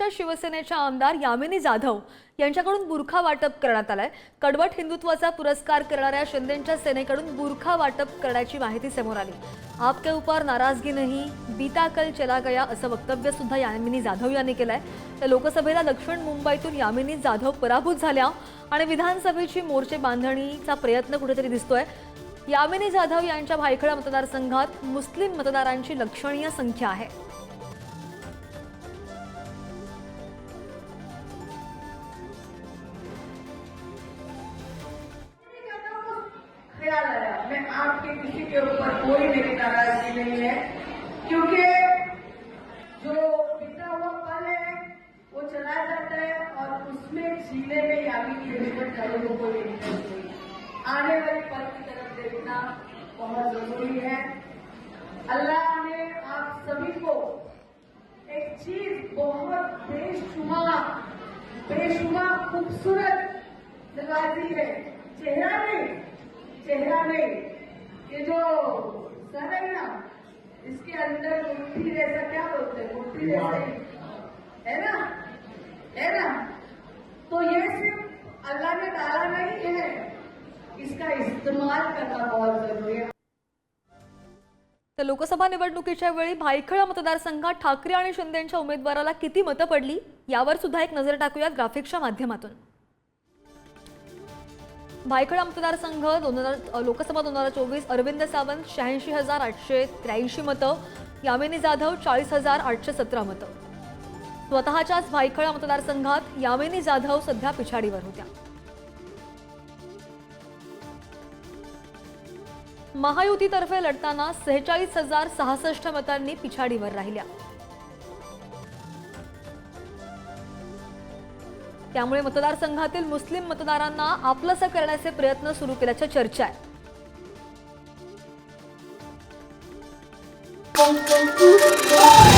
शिंदेच्या शिवसेनेच्या आमदार यामिनी जाधव यांच्याकडून बुरखा वाटप करण्यात आलाय. कडवट हिंदुत्वाचा पुरस्कार करणाऱ्या शिंदेच्या सेनेकडून बुरखा वाटप करण्याची माहिती समोर आली. आपके उपर नाराजगी नाही बीता कल चला गया असं वक्तव्य सुद्धा यामिनी जाधव यांनी केलंय. तर लोकसभेला दक्षिण मुंबईतून यामिनी जाधव पराभूत झाल्या आणि विधानसभेची मोर्चे बांधणीचा प्रयत्न कुठेतरी दिसतोय. यामिनी जाधव यांच्या भायखळा मतदारसंघात मुस्लिम मतदारांची लक्षणीय संख्या आहे. आया मैं आपके किसी के ऊपर कोई मेरी नाराज़गी नहीं है, क्योंकि जो बीता हुआ पल है, वो चला जाता है और उसमें जीने में यामी की हिम्मत का लोगों को नहीं आने वाले पल की तरफ़ देखना बहुत ज़रूरी है। अल्लाह ने आप सभी को एक चीज़ बहुत बेशुमा बेशुमा खूबसूरत नवाजी है। चेहरा नहीं चेहरा नहीं ये जो सर है ना इसके अंदर मुट्ठी जैसा क्या बोलते हैं? मुट्ठी जैसा ही है ना? है ना? तो ये सिर्फ अल्लाह ने डाला नहीं है। इसका इस्तेमाल करना बहुत जरूरी है। तर लोकसभा निवडणुकीच्या वेळी भायखळा मतदारसंघात ठाकरे आणि शिंदेच्या उमेदवाराला किती मतं पडली यावर सुद्धा एक नजर टाकूयात ग्राफिक्सच्या माध्यमातून. भायखळा मतदारसंघ दोन हजार लोकसभा दोन हजार चोवीस अरविंद सावंत शहाऐंशी हजार आठशे त्र्याऐंशी मतं यामिनी जाधव चाळीस हजार आठशे सतरा मतं. स्वतःच्याच भायखळा मतदारसंघात यामिनी जाधव सध्या पिछाडीवर होत्या. महायुतीतर्फे लढताना सेहेचाळीस हजार सहासष्ट मतांनी पिछाडीवर राहिल्या. त्यामुळे मतदारसंघातील मुस्लिम मतदारांना आपलंसं करण्याचे प्रयत्न सुरू केल्याच्या चर्चा आहे Thank you.